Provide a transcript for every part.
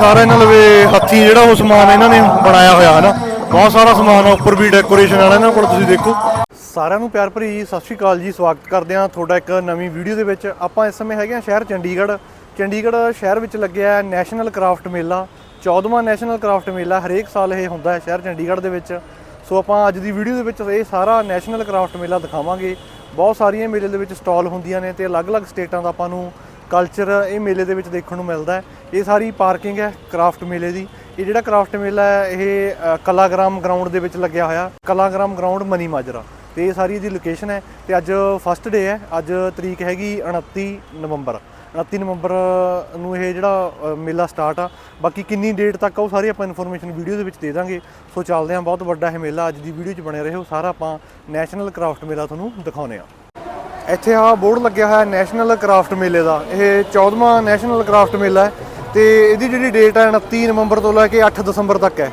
ਸਾਰਾ ਇਹਨਾਂ ਲਵੇ ਹੱਥੀ ਜਿਹੜਾ ਉਹ ਸਮਾਨ ਇਹਨਾਂ ਨੇ ਬਣਾਇਆ ਹੋਇਆ ਹੈ ਨਾ, ਬਹੁਤ ਸਾਰਾ ਸਮਾਨ ਆ, ਉੱਪਰ ਵੀ ਡੈਕੋਰੇਸ਼ਨ ਵਾਲਾ ਇਹਨਾਂ ਕੋਲ ਤੁਸੀਂ ਦੇਖੋ। ਸਾਰਿਆਂ ਨੂੰ ਪਿਆਰ ਭਰੀ ਸਤਿ ਸ਼੍ਰੀ ਅਕਾਲ ਜੀ, ਸਵਾਗਤ ਕਰਦੇ ਹਾਂ ਤੁਹਾਡਾ ਇੱਕ ਨਵੀਂ ਵੀਡੀਓ ਦੇ ਵਿੱਚ। ਆਪਾਂ ਇਸ ਸਮੇਂ ਹੈਗੇ ਹਾਂ ਸ਼ਹਿਰ ਚੰਡੀਗੜ੍ਹ। ਚੰਡੀਗੜ੍ਹ ਸ਼ਹਿਰ ਵਿੱਚ ਲੱਗਿਆ ਹੈ ਨੈਸ਼ਨਲ ਕਰਾਫਟ ਮੇਲਾ 14ਵਾਂ ਨੈਸ਼ਨਲ ਕਰਾਫਟ ਮੇਲਾ ਹਰੇਕ ਸਾਲ ਇਹ ਹੁੰਦਾ ਹੈ ਸ਼ਹਿਰ ਚੰਡੀਗੜ੍ਹ ਦੇ ਵਿੱਚ। ਸੋ ਆਪਾਂ ਅੱਜ ਦੀ ਵੀਡੀਓ ਦੇ ਵਿੱਚ ਇਹ ਸਾਰਾ ਨੈਸ਼ਨਲ ਕਰਾਫਟ ਮੇਲਾ ਦਿਖਾਵਾਂਗੇ। ਬਹੁਤ ਸਾਰੀਆਂ ਮੇਲੇ ਦੇ ਵਿੱਚ ਸਟਾਲ ਹੁੰਦੀਆਂ ਨੇ ਤੇ ਅਲੱਗ-ਅਲੱਗ ਸਟੇਟਾਂ ਦਾ ਆਪਾਂ ਨੂੰ ਕਲਚਰ ਇਹ ਮੇਲੇ ਦੇ ਵਿੱਚ ਦੇਖਣ ਨੂੰ ਮਿਲਦਾ ਹੈ। ਇਹ ਸਾਰੀ ਪਾਰਕਿੰਗ ਹੈ ਕਰਾਫਟ ਮੇਲੇ ਦੀ। ਇਹ ਜਿਹੜਾ ਕਰਾਫਟ ਮੇਲਾ ਹੈ, ਇਹ ਕਲਾਗ੍ਰਾਮ ਗਰਾਊਂਡ ਦੇ ਵਿੱਚ ਲੱਗਿਆ ਹੋਇਆ। ਕਲਾਗ੍ਰਾਮ ਗਰਾਊਂਡ ਮਨੀ ਮਾਜਰਾ। ਤੇ ਇਹ ਸਾਰੀ ਇਹਦੀ ਲੋਕੇਸ਼ਨ ਹੈ ਤੇ ਅੱਜ ਫਸਟ ਡੇ ਹੈ। ਅੱਜ ਤਰੀਕ ਹੈਗੀ 29 ਨਵੰਬਰ। 29 ਨਵੰਬਰ ਨੂੰ ਇਹ ਜਿਹੜਾ ਮੇਲਾ ਸਟਾਰਟ ਆ। ਬਾਕੀ ਕਿੰਨੀ ਡੇਟ ਤੱਕ ਆ, ਉਹ ਸਾਰੀ ਆਪਾਂ ਇਨਫੋਰਮੇਸ਼ਨ ਵੀਡੀਓ ਦੇ ਵਿੱਚ ਦੇ ਦਾਂਗੇ। ਸੋ ਚੱਲਦੇ ਹਾਂ, ਬਹੁਤ ਵੱਡਾ ਇਹ ਮੇਲਾ ਅੱਜ ਦੀ ਵੀਡੀਓ 'ਚ ਬਣੇ ਰਹੋ ਸਾਰਾ ਆਪਾਂ ਨੈਸ਼ਨਲ ਕਰਾਫਟ ਮੇਲਾ ਤੁਹਾਨੂੰ ਦਿਖਾਉਨੇ ਆ ਇੱਥੇ ਆ ਬੋਰਡ ਲੱਗਿਆ ਹੋਇਆ ਨੈਸ਼ਨਲ ਕਰਾਫਟ ਮੇਲੇ ਦਾ। ਇਹ 14ਵਾਂ ਨੈਸ਼ਨਲ ਕਰਾਫਟ ਮੇਲਾ ਹੈ ਤੇ ਇਹਦੀ ਜਿਹੜੀ ਡੇਟ ਹੈ 29 ਨਵੰਬਰ ਤੋਂ ਲੈ ਕੇ 8 ਦਸੰਬਰ ਤੱਕ ਹੈ।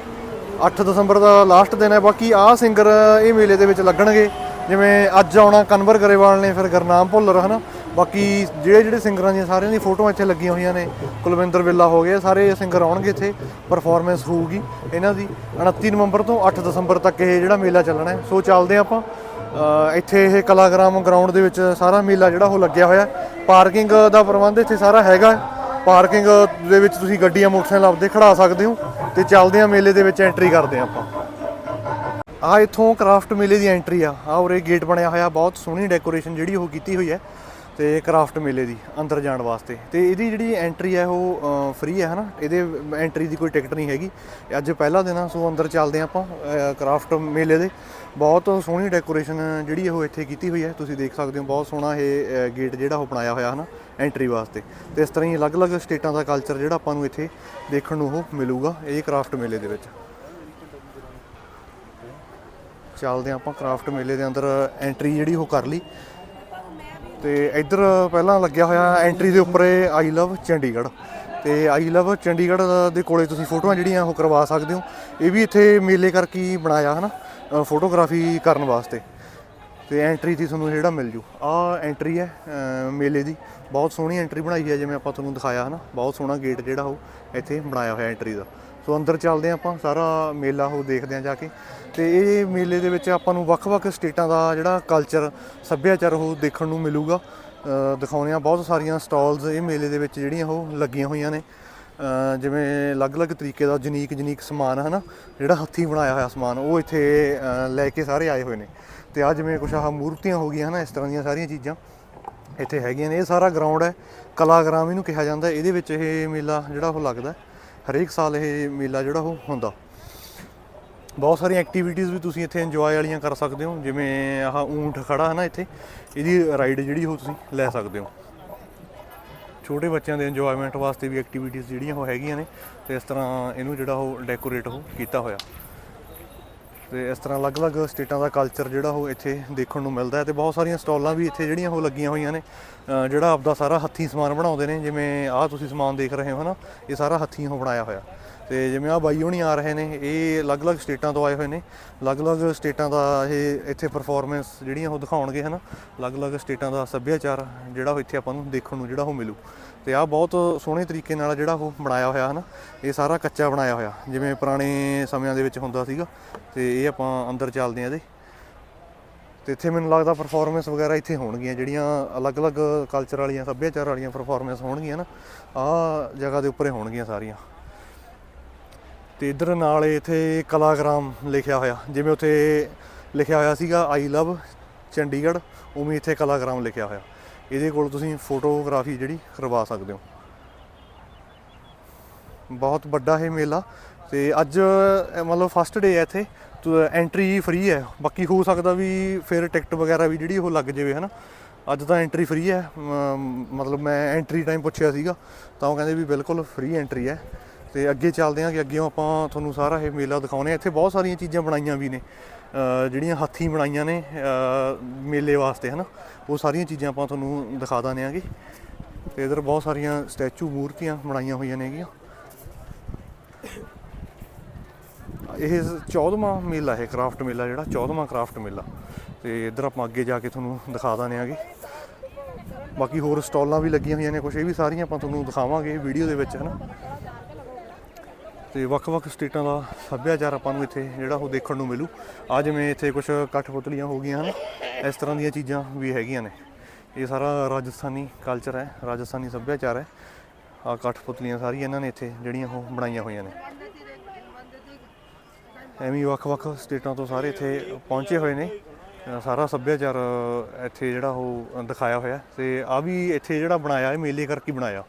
8 ਦਸੰਬਰ ਦਾ ਲਾਸਟ ਦਿਨ ਹੈ, ਬਾਕੀ ਆਹ ਸਿੰਗਰ ਇਹ ਮੇਲੇ ਦੇ ਵਿੱਚ ਲੱਗਣਗੇ। ਜਿਵੇਂ ਅੱਜ ਆਉਣਾ ਕਨਵਰ ਗਰੇਵਾਲ ਨੇ, ਫਿਰ ਗਰਨਾਮ ਭੁੱਲਰ, ਹਨਾ? ਬਾਕੀ ਜਿਹੜੇ ਜਿਹੜੇ ਸਿੰਗਰਾਂ ਦੀਆਂ ਸਾਰਿਆਂ ਦੀ ਫੋਟੋਆਂ ਇੱਥੇ ਲੱਗੀਆਂ ਹੋਈਆਂ ਨੇ, ਕੁਲਵਿੰਦਰ ਵਿੱਲਾ ਹੋ ਗਏ, ਸਾਰੇ ਸਿੰਗਰ ਆਉਣਗੇ ਇੱਥੇ ਪਰਫਾਰਮੈਂਸ ਹੋਊਗੀ ਇਹਨਾਂ ਦੀ। 29 ਨਵੰਬਰ ਤੋਂ 8 ਦਸੰਬਰ ਤੱਕ ਇਹ ਜਿਹੜਾ ਮੇਲਾ ਚੱਲਣਾ ਹੈ। ਸੋ ਚੱਲਦੇ ਹਾਂ ਆਪਾਂ। ਇੱਥੇ ਇਹ ਕਲਾਗ੍ਰਾਮ ਗਰਾਊਂਡ ਦੇ ਵਿੱਚ ਸਾਰਾ ਮੇਲਾ ਜਿਹੜਾ ਉਹ ਲੱਗਿਆ ਹੋਇਆ ਪਾਰਕਿੰਗ ਦਾ ਪ੍ਰਬੰਧ ਇੱਥੇ ਸਾਰਾ ਹੈਗਾ ਪਾਰਕਿੰਗ ਦੇ ਵਿੱਚ ਤੁਸੀਂ ਗੱਡੀਆਂ, ਮੋਟਰਸਾਈਕਲ ਆਪਦੇ ਖੜਾ ਸਕਦੇ ਹੋ ਤੇ ਚੱਲਦੇ ਆ ਮੇਲੇ ਦੇ ਵਿੱਚ ਐਂਟਰੀ ਕਰਦੇ ਆ ਆਪਾਂ। ਆ ਇੱਥੋਂ ਕਰਾਫਟ ਮੇਲੇ ਦੀ ਐਂਟਰੀ ਆ। ਆ ਉਰੇ ਗੇਟ ਬਣਿਆ ਹੋਇਆ, ਬਹੁਤ ਸੋਹਣੀ ਡੈਕੋਰੇਸ਼ਨ ਜਿਹੜੀ ਉਹ ਕੀਤੀ ਹੋਈ ਹੈ। ਤੇ ਕਰਾਫਟ ਮੇਲੇ ਦੀ, ਅੰਦਰ ਜਾਣ ਵਾਸਤੇ। ਤੇ ਇਹਦੀ ਜਿਹੜੀ ਐਂਟਰੀ ਹੈ ਉਹ ਫ੍ਰੀ ਹੈ ਹਨਾ? ਇਹਦੇ ਐਂਟਰੀ ਦੀ ਕੋਈ ਟਿਕਟ ਨਹੀਂ ਹੈਗੀ। ਅੱਜ ਪਹਿਲਾ ਦਿਨ ਆ, ਸੋ ਅੰਦਰ ਚੱਲਦੇ ਆ ਆਪਾਂ ਕਰਾਫਟ ਮੇਲੇ ਦੇ। ਬਹੁਤ ਸੋਹਣੀ ਡੈਕੋਰੇਸ਼ਨ ਜਿਹੜੀ ਉਹ ਇੱਥੇ ਕੀਤੀ ਹੋਈ ਹੈ। ਤੁਸੀਂ ਦੇਖ ਸਕਦੇ ਹੋ, ਬਹੁਤ ਸੋਹਣਾ ਇਹ ਗੇਟ ਜਿਹੜਾ ਉਹ ਬਣਾਇਆ ਹੋਇਆ ਹਨਾ ਐਂਟਰੀ ਵਾਸਤੇ। ਤੇ ਇਸ ਤਰ੍ਹਾਂ ਹੀ ਅਲੱਗ-ਅਲੱਗ ਸਟੇਟਾਂ ਦਾ ਕਲਚਰ ਜਿਹੜਾ ਆਪਾਂ ਨੂੰ ਇੱਥੇ ਦੇਖਣ ਨੂੰ ਉਹ ਮਿਲੂਗਾ, ਇਹ ਕਰਾਫਟ ਮੇਲੇ ਦੇ ਵਿੱਚ। ਚੱਲਦੇ ਹਾਂ ਆਪਾਂ ਕਰਾਫਟ ਮੇਲੇ ਦੇ ਅੰਦਰ ਐਂਟਰੀ ਜਿਹੜੀ ਉਹ ਕਰ ਲਈ। ਤੇ ਇੱਧਰ ਪਹਿਲਾਂ ਲੱਗਿਆ ਹੋਇਆ ਐਂਟਰੀ ਦੇ ਉੱਪਰ ਆਈ ਲਵ ਚੰਡੀਗੜ੍ਹ। ਤੇ ਆਈ ਲਵ ਚੰਡੀਗੜ੍ਹ ਦੇ ਕੋਲੇ ਤੁਸੀਂ ਫੋਟੋਆਂ ਜਿਹੜੀਆਂ ਉਹ ਕਰਵਾ ਸਕਦੇ ਹੋ। ਇਹ ਵੀ ਇੱਥੇ ਮੇਲੇ ਕਰਕੇ ਹੀ ਬਣਾਇਆ ਹਨਾ ਅ, ਫੋਟੋਗ੍ਰਾਫੀ ਕਰਨ ਵਾਸਤੇ। ਤੇ ਐਂਟਰੀ ਦੀ ਤੁਹਾਨੂੰ ਜਿਹੜਾ ਮਿਲ ਜੂ। ਆ ਐਂਟਰੀ ਹੈ ਮੇਲੇ ਦੀ। ਬਹੁਤ ਸੋਹਣੀ ਐਂਟਰੀ ਬਣਾਈ ਹੈ ਜਿਵੇਂ ਆਪਾਂ ਤੁਹਾਨੂੰ ਦਿਖਾਇਆ ਹਨਾ। ਬਹੁਤ ਸੋਹਣਾ ਗੇਟ ਜਿਹੜਾ ਉਹ ਇੱਥੇ ਬਣਾਇਆ ਹੋਇਆ ਐਂਟਰੀ ਦਾ। ਸੋ ਅੰਦਰ ਚੱਲਦੇ ਹਾਂ ਆਪਾਂ ਸਾਰਾ ਮੇਲਾ ਉਹ ਦੇਖਦੇ ਹਾਂ ਜਾ ਕੇ। ਤੇ ਇਹ ਮੇਲੇ ਦੇ ਵਿੱਚ ਆਪਾਂ ਨੂੰ ਵੱਖ-ਵੱਖ ਸਟੇਟਾਂ ਦਾ ਜਿਹੜਾ ਕਲਚਰ ਸੱਭਿਆਚਾਰ ਉਹ ਦੇਖਣ ਨੂੰ ਮਿਲੂਗਾ। ਅ, ਦਿਖਾਉਂਦੇ ਆ ਬਹੁਤ ਸਾਰੀਆਂ ਸਟਾਲਸ ਇਹ ਮੇਲੇ ਦੇ ਵਿੱਚ ਜਿਹੜੀਆਂ ਉਹ ਲੱਗੀਆਂ ਹੋਈਆਂ ਨੇ। ਜਿਵੇਂ ਅਲੱਗ-ਅਲੱਗ ਤਰੀਕੇ ਦਾ ਜਨੀਕ ਜਨੀਕ ਸਮਾਨ ਹਨਾ? ਜਿਹੜਾ ਹੱਥੀਂ ਬਣਾਇਆ ਹੋਇਆ ਸਮਾਨ ਉਹ ਇੱਥੇ ਲੈ ਕੇ ਸਾਰੇ ਆਏ ਹੋਏ ਨੇ। ਤੇ ਆ ਜਿਵੇਂ ਕੁਛ ਆਹ ਮੂਰਤੀਆਂ ਹੋ ਗਈਆਂ ਹਨਾ? ਇਸ ਤਰ੍ਹਾਂ ਦੀਆਂ ਸਾਰੀਆਂ ਚੀਜ਼ਾਂ ਇੱਥੇ ਹੈਗੀਆਂ ਨੇ। ਇਹ ਸਾਰਾ ਗਰਾਊਂਡ ਹੈ ਕਲਾਗ੍ਰਾਮ ਇਹਨੂੰ ਕਿਹਾ ਜਾਂਦਾ। ਇਹਦੇ ਵਿੱਚ ਇਹ ਮੇਲਾ ਜਿਹੜਾ ਉਹ ਲੱਗਦਾ। ਹਰੇਕ ਸਾਲ ਇਹ ਮੇਲਾ ਜਿਹੜਾ ਉਹ ਹੁੰਦਾ। ਬਹੁਤ ਸਾਰੀਆਂ ਐਕਟੀਵਿਟੀਜ਼ ਵੀ ਤੁਸੀਂ ਇੱਥੇ ਇੰਜੋਏ ਵਾਲੀਆਂ ਕਰ ਸਕਦੇ ਹੋ, ਜਿਵੇਂ ਆਹ ਊਂਠ ਖੜਾ ਹੈ ਨਾ ਇੱਥੇ, ਇਹਦੀ ਰਾਈਡ ਜਿਹੜੀ ਉਹ ਤੁਸੀਂ ਲੈ ਸਕਦੇ ਹੋ। ਛੋਟੇ ਬੱਚਿਆਂ ਦੇ ਇੰਜੋਇਮੈਂਟ ਵਾਸਤੇ ਵੀ ਐਕਟੀਵਿਟੀਜ਼ ਜਿਹੜੀਆਂ ਉਹ ਹੈਗੀਆਂ ਨੇ, ਤੇ ਇਸ ਤਰ੍ਹਾਂ ਇਹਨੂੰ ਜਿਹੜਾ ਉਹ ਡੈਕੋਰੇਟ ਉਹ ਕੀਤਾ ਹੋਇਆ। ਤੇ ਇਸ ਤਰ੍ਹਾਂ ਅਲੱਗ-ਅਲੱਗ ਸਟੇਟਾਂ ਦਾ ਕਲਚਰ ਜਿਹੜਾ ਉਹ ਇੱਥੇ ਦੇਖਣ ਨੂੰ ਮਿਲਦਾ ਹੈ ਤੇ ਬਹੁਤ ਸਾਰੀਆਂ ਸਟਾਲਾਂ ਵੀ ਇੱਥੇ ਜਿਹੜੀਆਂ ਉਹ ਲੱਗੀਆਂ ਹੋਈਆਂ ਨੇ ਜਿਹੜਾ ਆਪਦਾ ਸਾਰਾ ਹੱਥੀਂ ਸਮਾਨ ਬਣਾਉਂਦੇ ਨੇ, ਜਿਵੇਂ ਆਹ ਤੁਸੀਂ ਸਮਾਨ ਦੇਖ ਰਹੇ ਹੋ ਨਾ, ਇਹ ਸਾਰਾ ਹੱਥੀਂ ਉਹ ਬਣਾਇਆ ਹੋਇਆ। ਤੇ ਜਿਵੇਂ ਆ ਬਾਈ ਹੋਣੀ ਆ ਰਹੇ ਨੇ, ਇਹ ਅਲੱਗ-ਅਲੱਗ ਸਟੇਟਾਂ ਤੋਂ ਆਏ ਹੋਏ ਨੇ, ਅਲੱਗ-ਅਲੱਗ ਸਟੇਟਾਂ ਦਾ ਇਹ ਇੱਥੇ ਪਰਫਾਰਮੈਂਸ ਜਿਹੜੀਆਂ ਉਹ ਦਿਖਾਉਣਗੇ, ਹਨਾ? ਅਲੱਗ-ਅਲੱਗ ਸਟੇਟਾਂ ਦਾ ਸੱਭਿਆਚਾਰ ਜਿਹੜਾ ਉਹ ਇੱਥੇ ਆਪਾਂ ਨੂੰ ਦੇਖਣ ਨੂੰ ਜਿਹੜਾ ਉਹ ਮਿਲੂ। ਤੇ ਆ ਬਹੁਤ ਸੋਹਣੇ ਤਰੀਕੇ ਨਾਲ ਜਿਹੜਾ ਉਹ ਬਣਾਇਆ ਹੋਇਆ ਹਨਾ, ਇਹ ਸਾਰਾ ਕੱਚਾ ਬਣਾਇਆ ਹੋਇਆ, ਜਿਵੇਂ ਪੁਰਾਣੇ ਸਮਿਆਂ ਦੇ ਵਿੱਚ ਹੁੰਦਾ ਸੀਗਾ, ਤੇ ਇਹ ਆਪਾਂ ਅੰਦਰ ਚੱਲਦੇ ਆ ਇਹਦੇ। ਤੇ ਇੱਥੇ ਮੈਨੂੰ ਲੱਗਦਾ ਪਰਫਾਰਮੈਂਸ ਵਗੈਰਾ ਇੱਥੇ ਹੋਣਗੀਆਂ, ਜਿਹੜੀਆਂ ਅਲੱਗ-ਅਲੱਗ ਕਲਚਰ ਵਾਲੀਆਂ, ਸੱਭਿਆਚਾਰ ਵਾਲੀਆਂ ਪਰਫਾਰਮੈਂਸ ਹੋਣਗੀਆਂ ਨਾ, ਆਹ ਜਗ੍ਹਾ ਦੇ ਉੱਪਰ ਹੋਣਗੀਆਂ ਸਾਰੀਆਂ। ਤੇ ਇਧਰ ਨਾਲ ਇੱਥੇ ਕਲਾਗ੍ਰਾਮ ਲਿਖਿਆ ਹੋਇਆ, ਜਿਵੇਂ ਉੱਥੇ ਲਿਖਿਆ ਹੋਇਆ ਸੀਗਾ ਆਈ ਲਵ ਚੰਡੀਗੜ੍ਹ, ਉਵੇਂ ਇੱਥੇ ਕਲਾਗ੍ਰਾਮ ਲਿਖਿਆ ਹੋਇਆ। ਇਹਦੇ ਕੋਲ ਤੁਸੀਂ ਫੋਟੋਗ੍ਰਾਫੀ ਜਿਹੜੀ ਕਰਵਾ ਸਕਦੇ ਹੋ। ਬਹੁਤ ਵੱਡਾ ਇਹ ਮੇਲਾ ਤੇ ਅੱਜ ਮਤਲਬ ਫਸਟ ਡੇ ਹੈ ਇੱਥੇ। ਐਂਟਰੀ ਫ੍ਰੀ ਹੈ। ਬਾਕੀ ਹੋ ਸਕਦਾ ਵੀ ਫਿਰ ਟਿਕਟ ਵਗੈਰਾ ਵੀ ਜਿਹੜੀ ਉਹ ਲੱਗ ਜਾਵੇ, ਹਨਾ। ਅੱਜ ਤਾਂ ਐਂਟਰੀ ਫ੍ਰੀ ਹੈ। ਮਤਲਬ ਮੈਂ ਐਂਟਰੀ ਟਾਈਮ ਪੁੱਛਿਆ ਸੀਗਾ, ਤਾਂ ਉਹ ਕਹਿੰਦੇ ਵੀ ਬਿਲਕੁਲ ਫ੍ਰੀ ਐਂਟਰੀ ਹੈ। ਤੇ ਅੱਗੇ ਚੱਲਦੇ ਹਾਂ ਕਿ ਅੱਗੇ ਆਪਾਂ ਤੁਹਾਨੂੰ ਸਾਰਾ ਇਹ ਮੇਲਾ ਦਿਖਾਉਣੇ ਆ। ਇੱਥੇ ਬਹੁਤ ਸਾਰੀਆਂ ਚੀਜ਼ਾਂ ਬਣਾਈਆਂ ਵੀ ਨੇ। ਜਿਹੜੀਆਂ ਹੱਥੀਂ ਬਣਾਈਆਂ ਨੇ ਮੇਲੇ ਵਾਸਤੇ, ਹਨਾ? ਉਹ ਸਾਰੀਆਂ ਚੀਜ਼ਾਂ ਆਪਾਂ ਤੁਹਾਨੂੰ ਦਿਖਾ ਦਾਂਗੇ ਆਂਗੇ। ਤੇ ਇਧਰ ਬਹੁਤ ਸਾਰੀਆਂ ਸਟੈਚੂ, ਮੂਰਤੀਆਂ ਬਣਾਈਆਂ ਹੋਈਆਂ ਨੇਗੀਆਂ ਇਹ 14ਵਾਂ ਮੇਲਾ ਹੈ, ਕਰਾਫਟ ਮੇਲਾ ਜਿਹੜਾ 14ਵਾਂ ਕਰਾਫਟ ਮੇਲਾ। ਤੇ ਇੱਧਰ ਆਪਾਂ ਅੱਗੇ ਜਾ ਕੇ ਤੁਹਾਨੂੰ ਦਿਖਾ ਦਾਂਗੇ ਆਗੇ। ਬਾਕੀ ਹੋਰ ਸਟਾਲਾਂ ਵੀ ਲੱਗੀਆਂ ਹੋਈਆਂ ਨੇ ਕੁਝ ਇਹ ਵੀ ਸਾਰੀਆਂ ਆਪਾਂ ਤੁਹਾਨੂੰ ਦਿਖਾਵਾਂਗੇ ਵੀਡੀਓ ਦੇ ਵਿੱਚ, ਹਨਾ? ਤੇ ਵੱਖ-ਵੱਖ ਸਟੇਟਾਂ ਦਾ ਸੱਭਿਆਚਾਰ ਆਪਾਂ ਨੂੰ ਇੱਥੇ ਜਿਹੜਾ ਉਹ ਦੇਖਣ ਨੂੰ ਮਿਲੂ। ਆ ਜਿਵੇਂ ਇੱਥੇ ਕੁਝ ਕਠਪੁਤਲੀਆਂ ਹੋ ਗਈਆਂ ਹਨ, ਇਸ ਤਰ੍ਹਾਂ ਦੀਆਂ ਚੀਜ਼ਾਂ ਵੀ ਹੈਗੀਆਂ ਨੇ। ਇਹ ਸਾਰਾ ਰਾਜਸਥਾਨੀ ਕਲਚਰ ਹੈ, ਰਾਜਸਥਾਨੀ ਸੱਭਿਆਚਾਰ ਹੈ। ਆ ਕਠਪੁਤਲੀਆਂ ਸਾਰੀਆਂ ਇਹਨਾਂ ਨੇ ਇੱਥੇ ਜਿਹੜੀਆਂ ਉਹ ਬਣਾਈਆਂ ਹੋਈਆਂ ਨੇ। ਐਵੇਂ ਵੱਖ-ਵੱਖ ਸਟੇਟਾਂ ਤੋਂ ਸਾਰੇ ਇੱਥੇ ਪਹੁੰਚੇ ਹੋਏ ਨੇ। ਸਾਰਾ ਸੱਭਿਆਚਾਰ ਇੱਥੇ ਜਿਹੜਾ ਉਹ ਦਿਖਾਇਆ ਹੋਇਆ। ਤੇ ਆ ਵੀ ਇੱਥੇ ਜਿਹੜਾ ਬਣਾਇਆ, ਇਹ ਮੇਲੇ ਕਰਕੇ ਬਣਾਇਆ।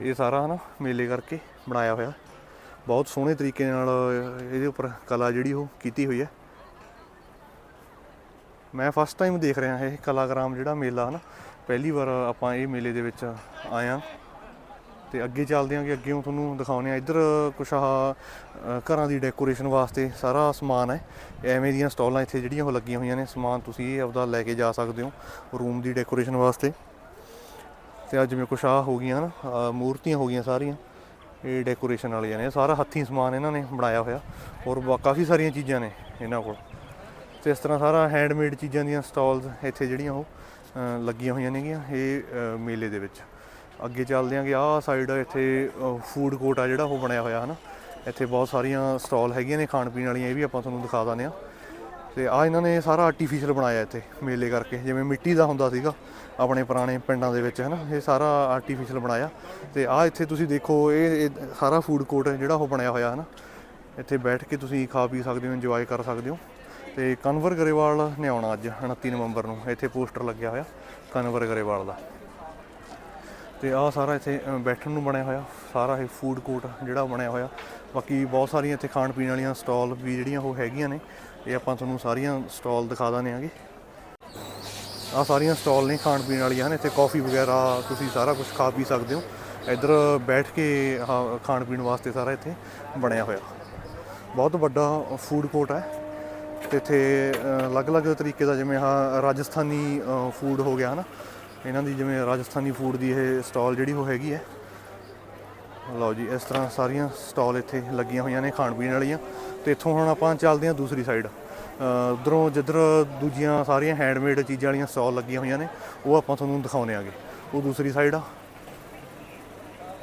ਇਹ ਸਾਰਾ ਹਨਾ, ਮੇਲੇ ਕਰਕੇ ਬਣਾਇਆ ਹੋਇਆ। ਬਹੁਤ ਸੋਹਣੇ ਤਰੀਕੇ ਨਾਲ ਇਹਦੇ ਉੱਪਰ ਕਲਾ ਜਿਹੜੀ ਉਹ ਕੀਤੀ ਹੋਈ ਹੈ। ਮੈਂ ਫਸਟ ਟਾਈਮ ਦੇਖ ਰਿਹਾ ਇਹ ਕਲਾਗ੍ਰਾਮ ਜਿਹੜਾ ਮੇਲਾ ਹਨਾ, ਪਹਿਲੀ ਵਾਰ ਆਪਾਂ ਇਹ ਮੇਲੇ ਦੇ ਵਿੱਚ ਆਇਆ ਤੇ ਅੱਗੇ ਚੱਲਦੇ ਹਾਂ ਕਿ ਅੱਗੇ ਉਹ ਤੁਹਾਨੂੰ ਦਿਖਾਉਣੇ ਆ ਇੱਧਰ ਕੁਛ ਆਹ ਘਰਾਂ ਦੀ ਡੈਕੋਰੇਸ਼ਨ ਵਾਸਤੇ ਸਾਰਾ ਸਮਾਨ ਹੈ। ਐਵੇਂ ਦੀਆਂ ਸਟਾਲਾਂ ਇੱਥੇ ਜਿਹੜੀਆਂ ਉਹ ਲੱਗੀਆਂ ਹੋਈਆਂ ਨੇ। ਸਮਾਨ ਤੁਸੀਂ ਇਹ ਆਪਦਾ ਲੈ ਕੇ ਜਾ ਸਕਦੇ ਹੋ ਰੂਮ ਦੀ ਡੈਕੋਰੇਸ਼ਨ ਵਾਸਤੇ। ਤੇ ਅੱਜ ਜਿਵੇਂ ਕੁਛ ਆਹ ਹੋ ਗਈਆਂ ਨਾ ਮੂਰਤੀਆਂ ਹੋ ਗਈਆਂ ਸਾਰੀਆਂ। ਇਹ ਡੈਕੋਰੇਸ਼ਨ ਵਾਲੀਆਂ ਨੇ ਸਾਰਾ ਹੱਥੀਂ ਸਮਾਨ ਇਹਨਾਂ ਨੇ ਬਣਾਇਆ ਹੋਇਆ ਔਰ ਬ- ਕਾਫੀ ਸਾਰੀਆਂ ਚੀਜ਼ਾਂ ਨੇ ਇਹਨਾਂ ਕੋਲ। ਤੇ ਇਸ ਤਰ੍ਹਾਂ ਸਾਰਾ ਹੈਂਡਮੇਡ ਚੀਜ਼ਾਂ ਦੀਆਂ ਸਟਾਲਸ ਇੱਥੇ ਜਿਹੜੀਆਂ ਉਹ ਲੱਗੀਆਂ ਹੋਈਆਂ ਨੇਗੀਆਂ ਇਹ ਮੇਲੇ ਦੇ ਵਿੱਚ। ਅੱਗੇ ਚੱਲਦੇ ਆਂਗੇ, ਆਹ ਸਾਈਡ ਇੱਥੇ ਫੂਡ ਕੋਰਟ ਆ ਜਿਹੜਾ ਉਹ ਬਣਿਆ ਹੋਇਆ ਹਨਾ। ਇੱਥੇ ਬਹੁਤ ਸਾਰੀਆਂ ਸਟਾਲ ਹੈਗੀਆਂ ਨੇ ਖਾਣ ਪੀਣ ਵਾਲੀਆਂ, ਇਹ ਵੀ ਆਪਾਂ ਤੁਹਾਨੂੰ ਦਿਖਾ ਦਿੰਦੇ ਆ। ਤੇ ਆ ਇਹਨਾਂ ਨੇ ਸਾਰਾ ਆਰਟੀਫੀਸ਼ੀਅਲ ਬਣਾਇਆ ਇੱਥੇ ਮੇਲੇ ਕਰਕੇ, ਜਿਵੇਂ ਮਿੱਟੀ ਦਾ ਹੁੰਦਾ ਸੀਗਾ, ਆਪਣੇ ਪੁਰਾਣੇ ਪਿੰਡਾਂ ਦੇ ਵਿੱਚ, ਹਨਾ? ਇਹ ਸਾਰਾ ਆਰਟੀਫੀਸ਼ੀਅਲ ਬਣਾਇਆ। ਤੇ ਆ ਇੱਥੇ ਤੁਸੀਂ ਦੇਖੋ, ਇਹ ਇਹ ਸਾਰਾ ਫੂਡ ਕੋਰਟ ਜਿਹੜਾ ਉਹ ਬਣਿਆ ਹੋਇਆ, ਹਨਾ? ਇੱਥੇ ਬੈਠ ਕੇ ਤੁਸੀਂ ਖਾ ਪੀ ਸਕਦੇ ਹੋ ਇੰਜੋਏ ਕਰ ਸਕਦੇ ਹੋ। ਤੇ ਕਨਵਰ ਗਰੇਵਾਲ ਨੇ ਆਉਣਾ ਅੱਜ 29 ਨਵੰਬਰ ਨੂੰ। ਇੱਥੇ ਪੋਸਟਰ ਲੱਗਿਆ ਹੋਇਆ, ਕਨਵਰ ਗਰੇਵਾਲ ਦਾ। ਤੇ ਆਹ ਸਾਰਾ ਇੱਥੇ ਬੈਠਣ ਨੂੰ ਬਣਿਆ ਹੋਇਆ। ਸਾਰਾ ਇਹ ਫੂਡ ਕੋਰਟ ਜਿਹੜਾ ਬਣਿਆ ਹੋਇਆ। ਬਾਕੀ ਬਹੁਤ ਸਾਰੀਆਂ ਇੱਥੇ ਖਾਣ ਪੀਣ ਵਾਲੀਆਂ ਸਟਾਲ ਵੀ ਜਿਹੜੀਆਂ ਉਹ ਹੈਗੀਆਂ ਨੇ। ਇਹ ਆਪਾਂ ਤੁਹਾਨੂੰ ਸਾਰੀਆਂ ਸਟਾਲ ਦਿਖਾ ਦਾਂਗੇ ਆਂਗੇ ਆਹ ਸਾਰੀਆਂ ਸਟਾਲ ਨੇ ਖਾਣ ਪੀਣ ਵਾਲੀਆਂ ਹਨ, ਇੱਥੇ ਕਾਫੀ ਵਗੈਰਾ, ਤੁਸੀਂ ਸਾਰਾ ਕੁਝ ਖਾ ਪੀ ਸਕਦੇ ਹੋ। ਇੱਧਰ ਬੈਠ ਕੇ ਆਹ ਖਾਣ ਪੀਣ ਵਾਸਤੇ ਸਾਰਾ ਇੱਥੇ ਬਣਿਆ ਹੋਇਆ। ਬਹੁਤ ਵੱਡਾ ਫੂਡ ਕੋਰਟ ਹੈ। ਤੇ ਇੱਥੇ ਅਲੱਗ-ਅਲੱਗ ਤਰੀਕੇ ਦਾ ਜਿਵੇਂ ਆਹ ਰਾਜਸਥਾਨੀ ਫੂਡ ਹੋ ਗਿਆ ਹਨਾ। ਇਹਨਾਂ ਦੀ ਜਿਵੇਂ ਰਾਜਸਥਾਨੀ ਫੂਡ ਦੀ ਇਹ ਸਟਾਲ ਜਿਹੜੀ ਉਹ ਹੈਗੀ ਹੈ। ਲਓ ਜੀ, ਇਸ ਤਰ੍ਹਾਂ ਸਾਰੀਆਂ ਸਟਾਲ ਇੱਥੇ ਲੱਗੀਆਂ ਹੋਈਆਂ ਨੇ ਖਾਣ ਪੀਣ ਵਾਲੀਆਂ। ਤੇ ਇੱਥੋਂ ਹੁਣ ਆਪਾਂ ਚੱਲਦੇ ਹਾਂ ਦੂਸਰੀ ਸਾਈਡ ਉਧਰੋਂ ਜਿੱਧਰ ਦੂਜੀਆਂ ਸਾਰੀਆਂ ਹੈਂਡਮੇਡ ਚੀਜ਼ਾਂ ਵਾਲੀਆਂ ਸਟਾਲ ਲੱਗੀਆਂ ਹੋਈਆਂ ਨੇ, ਉਹ ਆਪਾਂ ਤੁਹਾਨੂੰ ਦਿਖਾਉਣੇ ਆਗੇ। ਉਹ ਦੂਸਰੀ ਸਾਈਡ ਆ।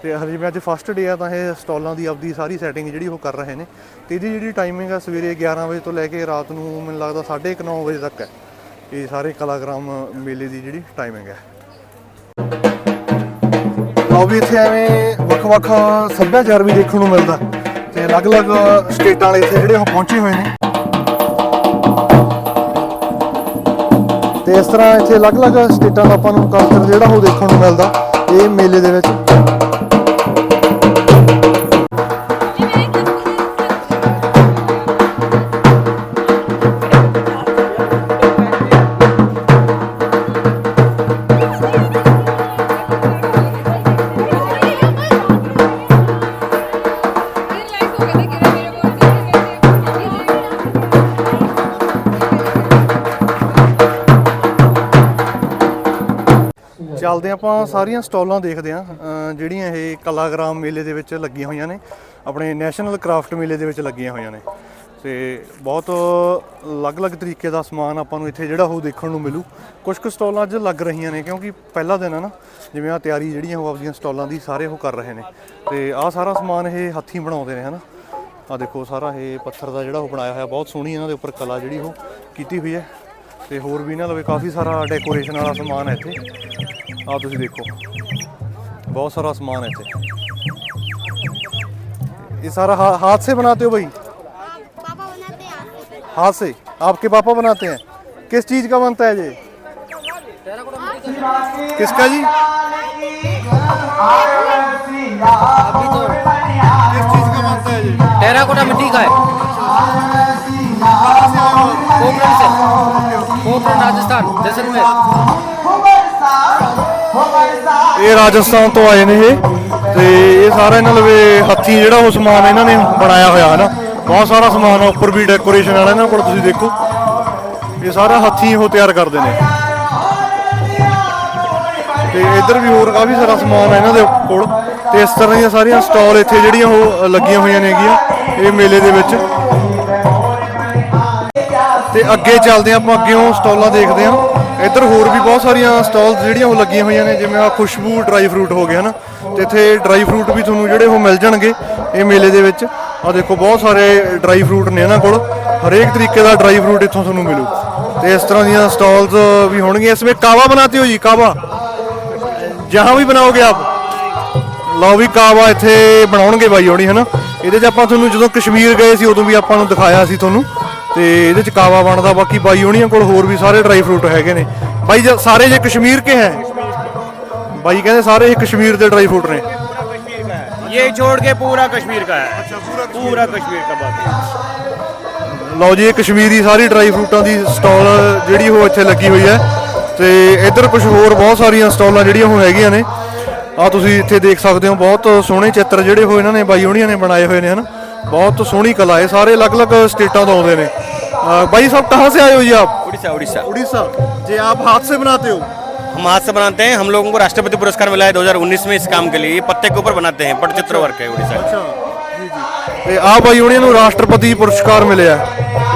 ਤੇ ਹਜੇ ਮੈਂ ਅੱਜ ਫਸਟ ਡੇ ਆ, ਤਾਂ ਇਹ ਸਟਾਲਾਂ ਦੀ ਆਪਦੀ ਸਾਰੀ ਸੈਟਿੰਗ ਜਿਹੜੀ ਉਹ ਕਰ ਰਹੇ ਨੇ। ਤੇ ਇਹਦੀ ਜਿਹੜੀ ਟਾਈਮਿੰਗ ਆ, ਸਵੇਰੇ 11 ਵਜੇ ਤੋਂ ਲੈ ਕੇ ਰਾਤ ਨੂੰ ਮੈਨੂੰ ਲੱਗਦਾ 9:30 ਵਜੇ ਤੱਕ ਹੈ। ਇਹ ਸਾਰੇ ਕਲਾਗ੍ਰਾਮ ਮੇਲੇ ਦੀ ਜਿਹੜੀ ਟਾਈਮਿੰਗ ਹੈ। ਲਓ ਵੀ ਇੱਥੇ ਐਵੇਂ ਵੱਖ-ਵੱਖ ਸੱਭਿਆਚਾਰ ਵੀ ਦੇਖਣ ਨੂੰ ਮਿਲਦਾ ਤੇ ਅਲੱਗ-ਅਲੱਗ ਸਟੇਟਾਂ ਵਾਲੇ ਇੱਥੇ ਜਿਹੜੇ ਉਹ ਪਹੁੰਚੇ ਹੋਏ ਨੇ। ਤੇ ਇਸ ਤਰ੍ਹਾਂ ਇੱਥੇ ਅਲੱਗ-ਅਲੱਗ ਸਟੇਟਾਂ ਦਾ ਆਪਾਂ ਨੂੰ ਕਲਚਰ ਜਿਹੜਾ ਉਹ ਦੇਖਣ ਨੂੰ ਮਿਲਦਾ, ਇਹ ਮੇਲੇ ਦੇ ਵਿੱਚ। ਚੱਲਦੇ ਆਪਾਂ ਸਾਰੀਆਂ ਸਟਾਲਾਂ ਦੇਖਦੇ ਆਂ ਜਿਹੜੀਆਂ ਇਹ ਕਲਾਗ੍ਰਾਮ ਮੇਲੇ ਦੇ ਵਿੱਚ ਲੱਗੀਆਂ ਹੋਈਆਂ ਨੇ, ਆਪਣੇ ਨੈਸ਼ਨਲ ਕਰਾਫਟ ਮੇਲੇ ਦੇ ਵਿੱਚ ਲੱਗੀਆਂ ਹੋਈਆਂ ਨੇ। ਤੇ ਬਹੁਤ ਅਲੱਗ-ਅਲੱਗ ਤਰੀਕੇ ਦਾ ਸਮਾਨ ਆਪਾਂ ਨੂੰ ਇੱਥੇ ਜਿਹੜਾ ਉਹ ਦੇਖਣ ਨੂੰ ਮਿਲੂ। ਕੁਝ ਕੁ ਸਟਾਲਾਂ ਅੱਜ ਲੱਗ ਰਹੀਆਂ ਨੇ, ਕਿਉਂਕਿ ਪਹਿਲਾ ਦਿਨ ਹੈ ਨਾ, ਜਿਵੇਂ ਆ ਤਿਆਰੀ ਜਿਹੜੀਆਂ ਉਹ ਆਪਦੀਆਂ ਸਟਾਲਾਂ ਦੀ ਸਾਰੇ ਉਹ ਕਰ ਰਹੇ ਨੇ। ਤੇ ਆਹ ਸਾਰਾ ਸਮਾਨ ਇਹ ਹੱਥੀਂ ਬਣਾਉਂਦੇ ਨੇ, ਹਨਾ? ਆ ਦੇਖੋ, ਸਾਰਾ ਇਹ ਪੱਥਰ ਦਾ ਜਿਹੜਾ ਉਹ ਬਣਾਇਆ ਹੋਇਆ, ਬਹੁਤ ਸੋਹਣੀ ਇਹਨਾਂ ਦੇ ਉੱਪਰ ਕਲਾ ਜਿਹੜੀ ਉਹ ਕੀਤੀ ਹੋਈ ਹੈ। ਤੇ ਹੋਰ ਵੀ ਇਹਨਾਂ ਲਵੇ ਕਾਫੀ ਸਾਰਾ ਡੈਕੋਰੇਸ਼ਨ ਵਾਲਾ ਸਮਾਨ ਹੈ ਇੱਥੇ। ਆ ਤੁਸੀਂ ਦੇਖੋ बहुत सारा सामान है इतने ये सारा हा, हाथ से बनाते हो भाई पापा बनाते हैं आपके पे। हाथ से आपके पापा बनाते हैं किस चीज का बनता है ये किसका जी किस चीज का बनता है ये टेराकोटा मिट्टी का है पोखरण से पोखरण राजस्थान जैसलमेर ਇਹ ਰਾਜਸਥਾਨ ਤੋਂ ਆਏ ਨੇ ਇਹ। ਤੇ ਇਹ ਸਾਰਾ ਇਹਨਾਂ ਲਵੇ ਹੱਥੀਂ ਜਿਹੜਾ ਉਹ ਸਮਾਨ ਇਹਨਾਂ ਨੇ ਬਣਾਇਆ ਹੋਇਆ ਹੈ ਨਾ ਬਹੁਤ ਸਾਰਾ ਸਮਾਨ ਆ, ਉੱਪਰ ਵੀ ਡੈਕੋਰੇਸ਼ਨ ਵਾਲਾ ਇਹਨਾਂ ਕੋਲ ਤੁਸੀਂ ਦੇਖੋ। ਇਹ ਸਾਰਾ ਹੱਥੀਂ ਉਹ ਤਿਆਰ ਕਰਦੇ ਨੇ। ਤੇ ਇੱਧਰ ਵੀ ਹੋਰ ਕਾਫੀ ਸਾਰਾ ਸਮਾਨ ਹੈ ਇਹਨਾਂ ਦੇ ਕੋਲ। ਤੇ ਇਸ ਤਰ੍ਹਾਂ ਦੀਆਂ ਸਾਰੀਆਂ ਸਟਾਲ ਇੱਥੇ ਜਿਹੜੀਆਂ ਉਹ ਲੱਗੀਆਂ ਹੋਈਆਂ ਨੇਗੀਆਂ ਇਹ ਮੇਲੇ ਦੇ ਵਿੱਚ। ਤੇ ਅੱਗੇ ਚੱਲਦੇ ਹਾਂ ਆਪਾਂ ਉਹ ਸਟਾਲਾਂ ਦੇਖਦੇ ਹਾਂ। ਇੱਧਰ ਹੋਰ ਵੀ ਬਹੁਤ ਸਾਰੀਆਂ ਸਟਾਲਸ ਜਿਹੜੀਆਂ ਉਹ ਲੱਗੀਆਂ ਹੋਈਆਂ ਨੇ, ਜਿਵੇਂ ਆ ਖੁਸ਼ਬੂ ਡਰਾਈ ਫਰੂਟ ਹੋ ਗਿਆ ਨਾ ਤੇ ਇੱਥੇ ਡਰਾਈ ਫਰੂਟ ਵੀ ਤੁਹਾਨੂੰ ਜਿਹੜੇ ਉਹ ਮਿਲ ਜਾਣਗੇ ਇਹ ਮੇਲੇ ਦੇ ਵਿੱਚ। ਆ ਦੇਖੋ, ਬਹੁਤ ਸਾਰੇ ਡਰਾਈ ਫਰੂਟ ਨੇ ਇਹਨਾਂ ਕੋਲ। ਹਰੇਕ ਤਰੀਕੇ ਦਾ ਡਰਾਈ ਫਰੂਟ ਇੱਥੋਂ ਤੁਹਾਨੂੰ ਮਿਲੂ। ਤੇ ਇਸ ਤਰ੍ਹਾਂ ਦੀਆਂ ਸਟਾਲਸ ਵੀ ਹੋਣਗੀਆਂ। ਇਸ ਵਿੱਚ ਕਾਵਾ ਬਣਾਤੇ ਹੋ ਜੀ ਕਾਵਾ ਜਹਾਂ ਵੀ ਬਣਾਓਗੇ ਆਪ? ਲਓ ਵੀ ਕਾਵਾ ਇੱਥੇ ਬਣਾਉਣਗੇ ਬਾਈ ਹੋਣੀ, ਹਨਾ? ਇਹਦੇ 'ਚ ਆਪਾਂ ਤੁਹਾਨੂੰ ਜਦੋਂ ਕਸ਼ਮੀਰ ਗਏ ਸੀ, ਉਦੋਂ ਵੀ ਆਪਾਂ ਨੂੰ ਦਿਖਾਇਆ ਸੀ ਤੁਹਾਨੂੰ। ਤੇ ਇਹਦੇ 'ਚ ਕਾਵਾ ਬਣਦਾ ਬਾਕੀ ਬਾਈ ਹੋਣੀਆਂ ਕੋਲ ਹੋਰ ਵੀ ਸਾਰੇ ਡਰਾਈ ਫਰੂਟ ਹੈਗੇ ਨੇ ਬਾਈ ਜੀ ਸਾਰੇ ਜੇ ਕਸ਼ਮੀਰ ਕੇ ਹੈ ਬਾਈ ਕਹਿੰਦੇ ਸਾਰੇ ਇਹ ਕਸ਼ਮੀਰ ਦੇ ਡਰਾਈ ਫਰੂਟ ਨੇ ये छोड़ के पूरा कश्मीर का है अच्छा पूरा पूरा कश्मीर का बाकी ਲਓ ਜੀ ਇਹ ਕਸ਼ਮੀਰੀ ਸਾਰੀ ਡਰਾਈ ਫਰੂਟਾਂ ਦੀ ਸਟਾਲ ਜਿਹੜੀ ਉਹ ਇੱਥੇ ਲੱਗੀ ਹੋਈ ਹੈ ਤੇ ਇੱਧਰ ਕੁਝ ਹੋਰ ਬਹੁਤ ਸਾਰੀਆਂ ਸਟਾਲਾਂ ਜਿਹੜੀਆਂ ਉਹ ਹੈਗੀਆਂ ਨੇ ਆ ਤੁਸੀਂ ਇੱਥੇ ਦੇਖ ਸਕਦੇ ਹੋ ਬਹੁਤ ਸੋਹਣੇ ਚਿੱਤਰ ਜਿਹੜੇ ਉਹ ਇਹਨਾਂ ਨੇ ਬਾਈ ਹੋਣੀਆਂ ਨੇ ਬਣਾਏ ਹੋਏ ਨੇ ਹਨ ਬਹੁਤ ਸੋਹਣੀ ਕਲਾ ਹੈ ਸਾਰੇ ਅਲੱਗ-ਅਲੱਗ ਸਟੇਟਾਂ ਤੋਂ ਆਉਂਦੇ ਨੇ ਅ, भाई साहब कहाँ से आए हो जी आप उड़ीसा उड़ीसा उड़ीसा जी आप हाथ से बनाते हो हम हाथ से बनाते हैं हम लोगों को राष्ट्रपति पुरस्कार मिला है 2019 में इस काम के लिए ये पत्ते के ऊपर बनाते हैं पटचित्र वर्क है उड़ीसा का। ਤੇ ਆ ਬਾਈ ਉਹਨਾਂ ਨੂੰ ਰਾਸ਼ਟਰਪਤੀ ਪੁਰਸਕਾਰ ਮਿਲਿਆ